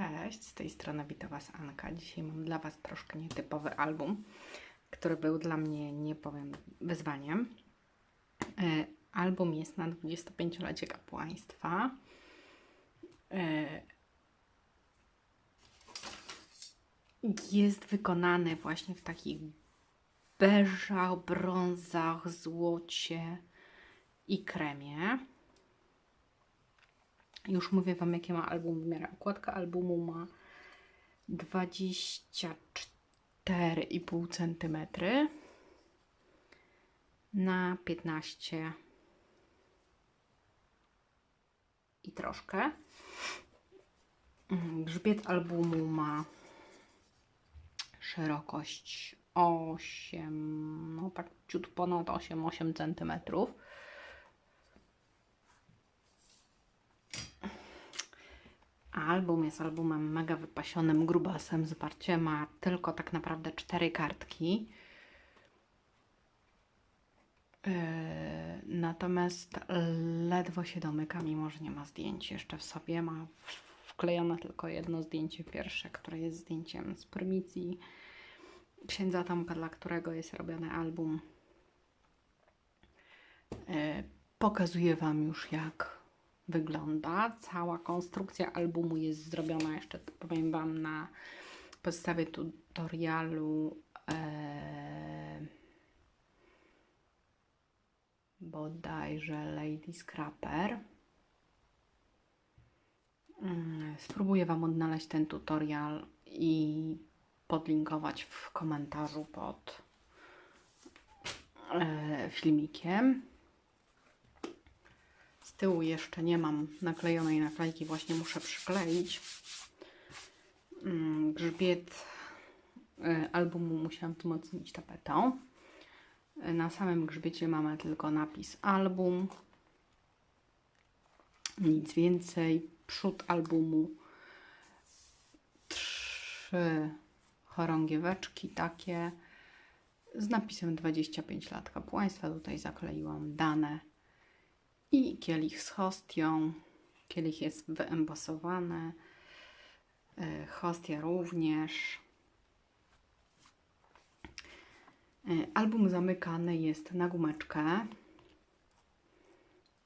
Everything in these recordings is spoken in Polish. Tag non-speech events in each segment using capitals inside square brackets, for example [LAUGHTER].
Cześć, z tej strony wita Was Anka. Dzisiaj mam dla Was troszkę nietypowy album, który był dla mnie, nie powiem, wyzwaniem. E, album jest na 25-lecie kapłaństwa. E, jest wykonany właśnie w takich beżach, brązach, złocie i kremie. Już mówię Wam, jakie ma album wymiary. Okładka albumu ma 24,5 cm na 15 i troszkę. Grzbiet albumu ma szerokość 8, no tak ciut ponad 8-8 cm. Album jest albumem mega wypasionym, grubasem, zparcie. Ma tylko tak naprawdę cztery kartki. Yy, natomiast ledwo się domyka, mimo że nie ma zdjęć jeszcze w sobie. Ma wklejone tylko jedno zdjęcie pierwsze, które jest zdjęciem z prymicji księdza Tomka, dla którego jest robiony album. Yy, pokazuję Wam już jak wygląda. Cała konstrukcja albumu jest zrobiona jeszcze, powiem Wam, na podstawie tutorialu e, bodajże Lady Scrapper. Mm, spróbuję Wam odnaleźć ten tutorial i podlinkować w komentarzu pod e, filmikiem tyłu jeszcze nie mam naklejonej naklejki, właśnie muszę przykleić. Mm, grzbiet y, albumu musiałam wzmocnić tapetą. Y, na samym grzbiecie mamy tylko napis album. Nic więcej. Przód albumu. Trzy chorągieweczki takie z napisem 25 lat kapłaństwa. Tutaj zakleiłam dane i kielich z hostią. Kielich jest wyembosowany. E, hostia również. E, album zamykany jest na gumeczkę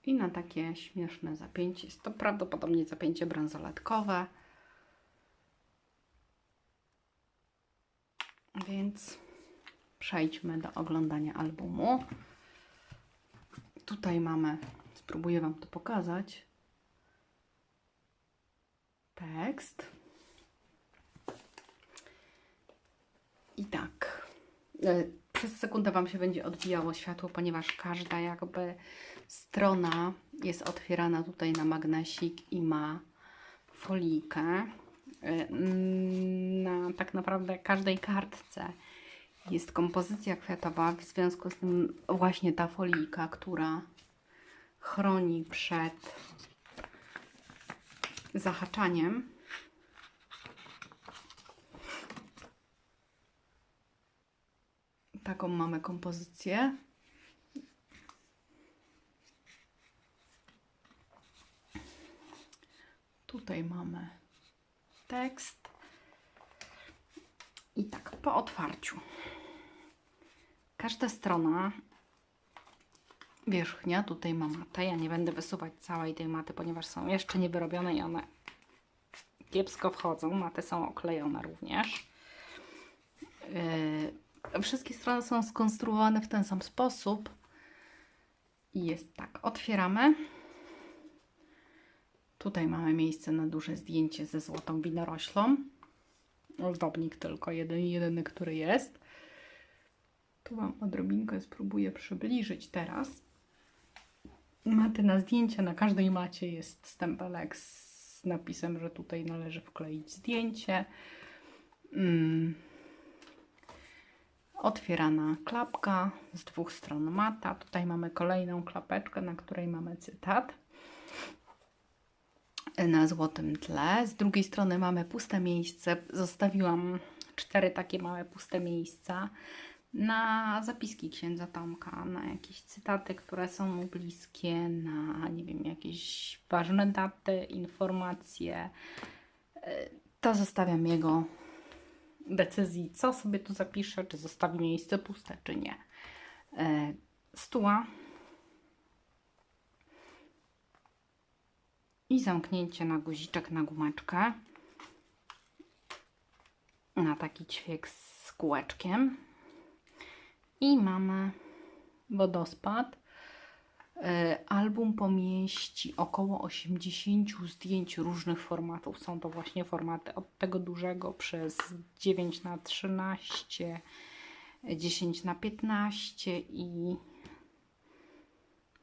i na takie śmieszne zapięcie. Jest to prawdopodobnie zapięcie bransoletkowe. Więc przejdźmy do oglądania albumu. Tutaj mamy Spróbuję Wam to pokazać. Tekst. I tak. E, przez sekundę Wam się będzie odbijało światło, ponieważ każda jakby strona jest otwierana tutaj na magnesik i ma folijkę. E, na tak naprawdę każdej kartce jest kompozycja kwiatowa, w związku z tym właśnie ta folijka, która chroni przed zahaczaniem. Taką mamy kompozycję. Tutaj mamy tekst. I tak, po otwarciu. Każda strona wierzchnia. Tutaj ma matę. Ja nie będę wysuwać całej tej maty, ponieważ są jeszcze niewyrobione i one kiepsko wchodzą. Maty są oklejone również. Yy, wszystkie strony są skonstruowane w ten sam sposób. I jest tak. Otwieramy. Tutaj mamy miejsce na duże zdjęcie ze złotą winoroślą. Ozdobnik tylko jeden, jedyny, który jest. Tu Wam odrobinkę spróbuję przybliżyć teraz maty na zdjęcia. Na każdej macie jest stempelek z napisem, że tutaj należy wkleić zdjęcie. Mm. Otwierana klapka z dwóch stron mata. Tutaj mamy kolejną klapeczkę, na której mamy cytat na złotym tle. Z drugiej strony mamy puste miejsce. Zostawiłam cztery takie małe puste miejsca na zapiski księdza Tomka, na jakieś cytaty, które są mu bliskie, na nie wiem, jakieś ważne daty, informacje. E, to zostawiam jego decyzji, co sobie tu zapiszę, czy zostawi miejsce puste, czy nie. E, Stuła i zamknięcie na guziczek, na gumeczkę na taki ćwiek z kółeczkiem i mamy wodospad. E, Album pomieści około 80 zdjęć różnych formatów. Są to właśnie formaty od tego dużego przez 9 na 13, 10 na 15 i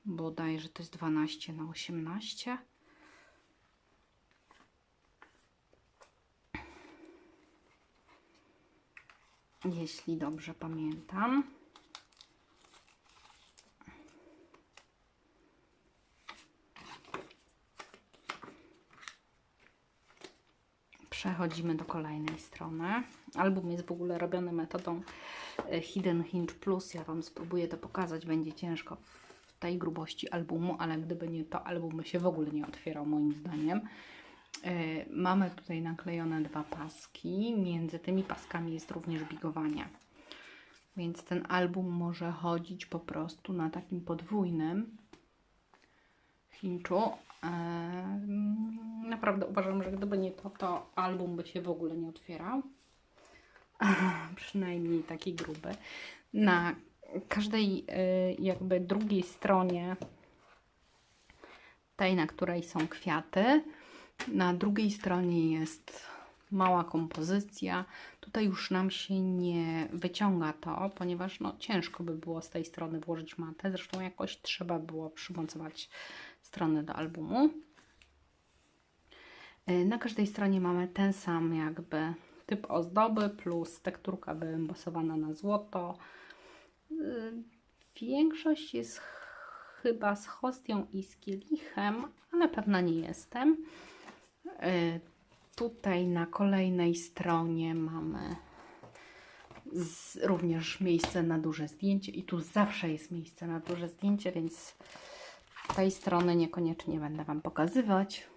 bodajże to jest 12 na 18. Jeśli dobrze pamiętam. Przechodzimy do kolejnej strony. Album jest w ogóle robiony metodą e, Hidden Hinge Plus. Ja Wam spróbuję to pokazać. Będzie ciężko w tej grubości albumu, ale gdyby nie to, album by się w ogóle nie otwierał moim zdaniem. E, Mamy tutaj naklejone dwa paski. Między tymi paskami jest również bigowanie. Więc ten album może chodzić po prostu na takim podwójnym hinczu. Naprawdę uważam, że gdyby nie to, to album by się w ogóle nie otwierał. [LAUGHS] Przynajmniej taki gruby. Na każdej y, jakby drugiej stronie, tej na której są kwiaty, na drugiej stronie jest mała kompozycja. Tutaj już nam się nie wyciąga to, ponieważ no, ciężko by było z tej strony włożyć matę. Zresztą jakoś trzeba było przymocować strony do albumu. Y, Na każdej stronie mamy ten sam jakby typ ozdoby plus tekturka wyembosowana na złoto. Y, Większość jest ch- chyba z hostią i z kielichem, ale pewna nie jestem. Y, Tutaj na kolejnej stronie mamy również miejsce na duże zdjęcie i tu zawsze jest miejsce na duże zdjęcie, więc tej strony niekoniecznie będę Wam pokazywać.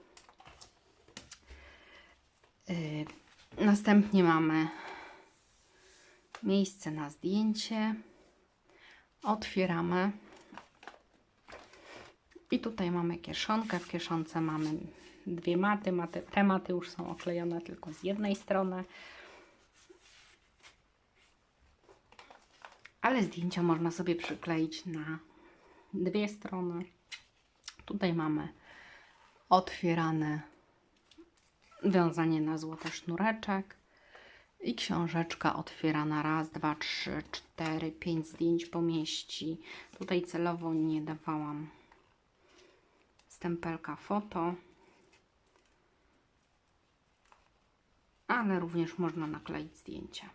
Yy, Następnie mamy miejsce na zdjęcie. Otwieramy. I tutaj mamy kieszonkę. W kieszonce mamy dwie maty. maty. Te maty już są oklejone tylko z jednej strony. Ale zdjęcia można sobie przykleić na dwie strony. Tutaj mamy otwierane wiązanie na złoty sznureczek i książeczka otwierana raz, dwa, trzy, cztery, pięć zdjęć pomieści. Tutaj celowo nie dawałam stempelka foto, ale również można nakleić zdjęcia.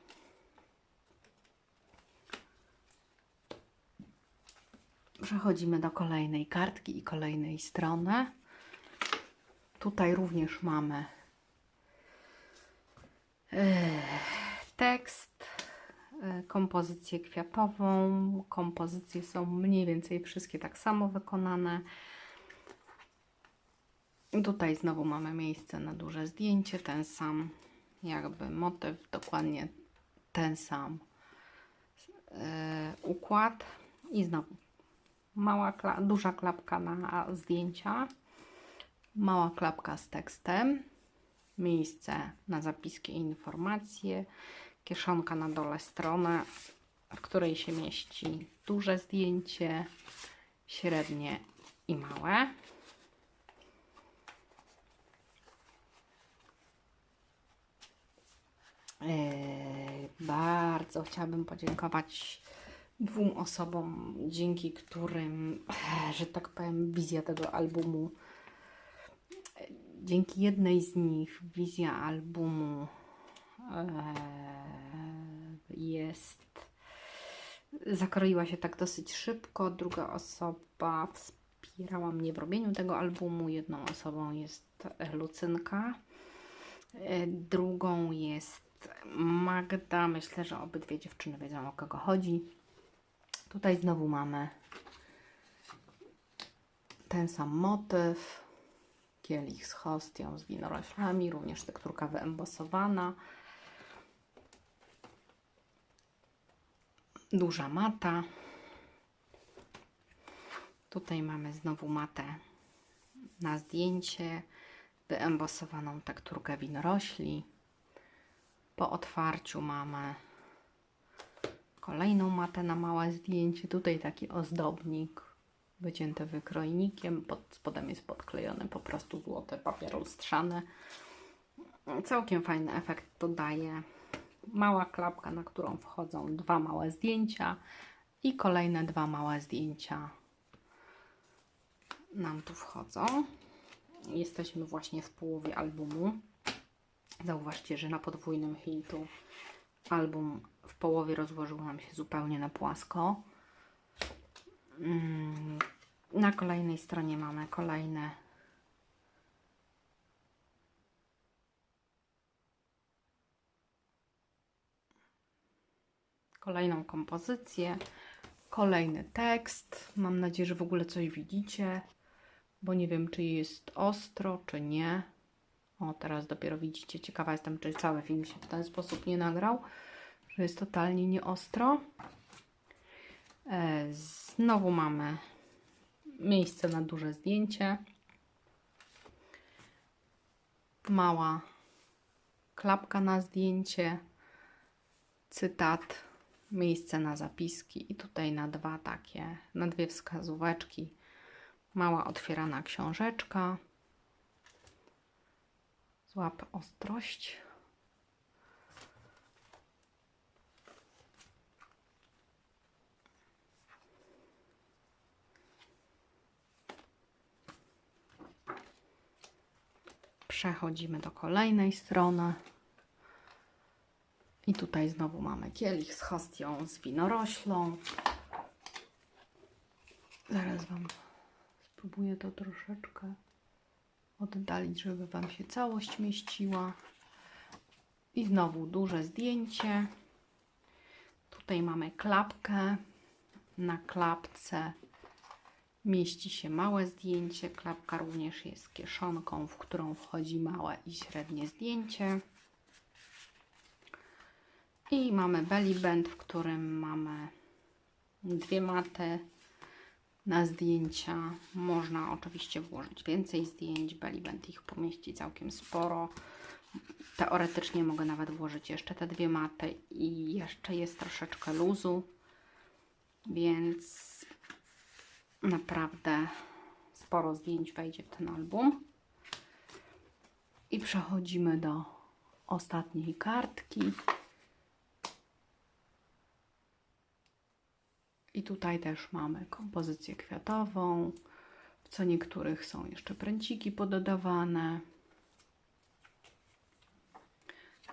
Przechodzimy do kolejnej kartki i kolejnej strony. Tutaj również mamy e, tekst, e, kompozycję kwiatową. Kompozycje są mniej więcej wszystkie tak samo wykonane. Tutaj znowu mamy miejsce na duże zdjęcie, ten sam jakby motyw, dokładnie ten sam e, układ i znowu mała, kla- duża klapka na zdjęcia, mała klapka z tekstem, miejsce na zapiski i informacje, kieszonka na dole strony, w której się mieści duże zdjęcie, średnie i małe. Eee, bardzo chciałabym podziękować dwóm osobom, dzięki którym, eh, że tak powiem, wizja tego albumu, dzięki jednej z nich wizja albumu e, jest, zakroiła się tak dosyć szybko. Druga osoba wspierała mnie w robieniu tego albumu. Jedną osobą jest Lucynka, e, drugą jest Magda. Myślę, że obydwie dziewczyny wiedzą o kogo chodzi. Tutaj znowu mamy ten sam motyw, Kielich z hostią, z winoroślami, również tekturka wyembosowana. Duża mata. Tutaj mamy znowu matę na zdjęcie, wyembosowaną tekturkę winorośli. Po otwarciu mamy kolejną matę na małe zdjęcie. Tutaj taki ozdobnik wycięty wykrojnikiem. Pod spodem jest podklejony po prostu złoty papier lustrzany. Całkiem fajny efekt to daje. Mała klapka, na którą wchodzą dwa małe zdjęcia i kolejne dwa małe zdjęcia nam tu wchodzą. Jesteśmy właśnie w połowie albumu. Zauważcie, że na podwójnym hiltu album w połowie rozłożył nam się zupełnie na płasko. Mm, Na kolejnej stronie mamy kolejne kolejną kompozycję, kolejny tekst. Mam nadzieję, że w ogóle coś widzicie, bo nie wiem, czy jest ostro, czy nie. O, teraz dopiero widzicie. Ciekawa jestem, czy cały film się w ten sposób nie nagrał, że jest totalnie nieostro. E, Znowu mamy miejsce na duże zdjęcie. Mała klapka na zdjęcie, cytat, miejsce na zapiski i tutaj na dwa takie, na dwie wskazóweczki. Mała otwierana książeczka. Złap ostrość. Przechodzimy do kolejnej strony. I tutaj znowu mamy kielich z hostią, z winoroślą. Zaraz Wam spróbuję to troszeczkę oddalić, żeby Wam się całość mieściła. I znowu duże zdjęcie. Tutaj mamy klapkę. Na klapce mieści się małe zdjęcie. Klapka również jest kieszonką, w którą wchodzi małe i średnie zdjęcie. I mamy belly band, w którym mamy dwie maty na zdjęcia. Można oczywiście włożyć więcej zdjęć. Belly band ich pomieści całkiem sporo. Teoretycznie mogę nawet włożyć jeszcze te dwie maty i jeszcze jest troszeczkę luzu, więc naprawdę sporo zdjęć wejdzie w ten album. I przechodzimy do ostatniej kartki. I tutaj też mamy kompozycję kwiatową. W co niektórych są jeszcze pręciki pododawane.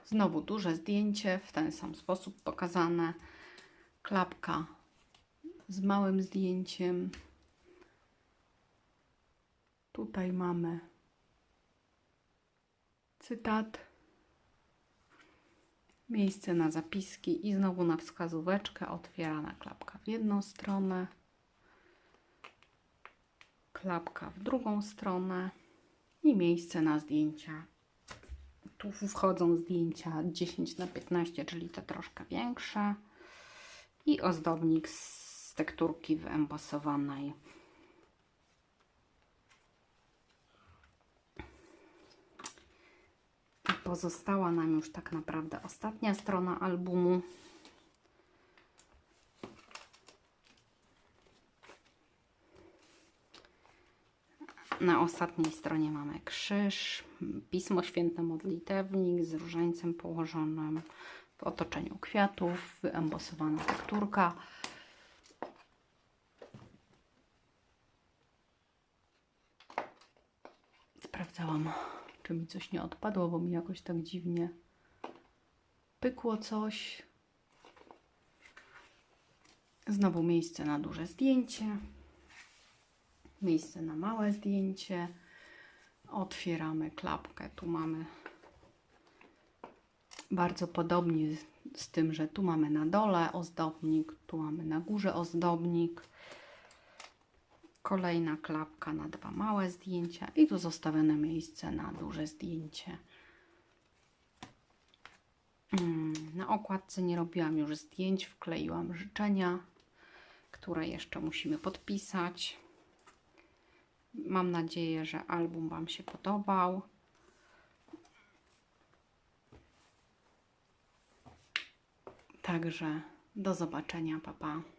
Znowu duże zdjęcie w ten sam sposób pokazane. Klapka z małym zdjęciem. Tutaj mamy cytat, miejsce na zapiski i znowu na wskazóweczkę otwierana klapka w jedną stronę, klapka w drugą stronę i miejsce na zdjęcia. Tu wchodzą zdjęcia 10 na 15, czyli te troszkę większe i ozdobnik z tekturki wyembosowanej. I pozostała nam już tak naprawdę ostatnia strona albumu. Na ostatniej stronie mamy krzyż, Pismo Święte Modlitewnik z różańcem położonym w otoczeniu kwiatów, wyembosowana tekturka. Sprawdzałam, czy mi coś nie odpadło, bo mi jakoś tak dziwnie pykło coś. Znowu miejsce na duże zdjęcie. Miejsce na małe zdjęcie. Otwieramy klapkę. Tu mamy bardzo podobnie z, tym, że tu mamy na dole ozdobnik, tu mamy na górze ozdobnik. Kolejna klapka na dwa małe zdjęcia i tu zostawione miejsce na duże zdjęcie. Mm, Na okładce nie robiłam już zdjęć, wkleiłam życzenia, które jeszcze musimy podpisać. Mam nadzieję, że album Wam się podobał. Także do zobaczenia, papa. Pa.